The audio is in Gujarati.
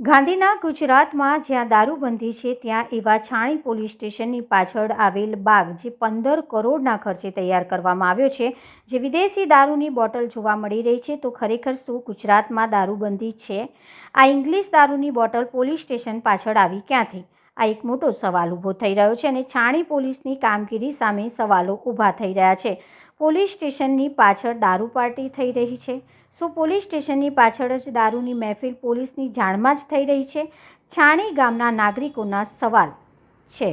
ગાંધીના ગુજરાતમાં જ્યાં દારૂબંધી છે, ત્યાં એવા છાણી પોલીસ સ્ટેશનની પાછળ આવેલ બાગ જે પંદર કરોડના ખર્ચે તૈયાર કરવામાં આવ્યો છે. જે વિદેશી દારૂની બોટલ જોવા મળી રહી છે, તો ખરેખર શું ગુજરાતમાં દારૂબંધી છે? આ ઇંગ્લિશ દારૂની બોટલ પોલીસ સ્ટેશન પાછળ આવી ક્યાંથી? આ એક મોટો સવાલ ઊભો થઈ રહ્યો છે અને છાણી પોલીસની કામગીરી સામે સવાલો ઊભા થઈ રહ્યા છે. પોલીસ સ્ટેશનની પાછળ દારૂ પાર્ટી થઈ રહી છે. શું પોલીસ સ્ટેશનની પાછળ જ દારૂની મહેફિલ પોલીસની જાણમાં જ થઈ રહી છે? છાણી ગામના નાગરિકોના સવાલ છે.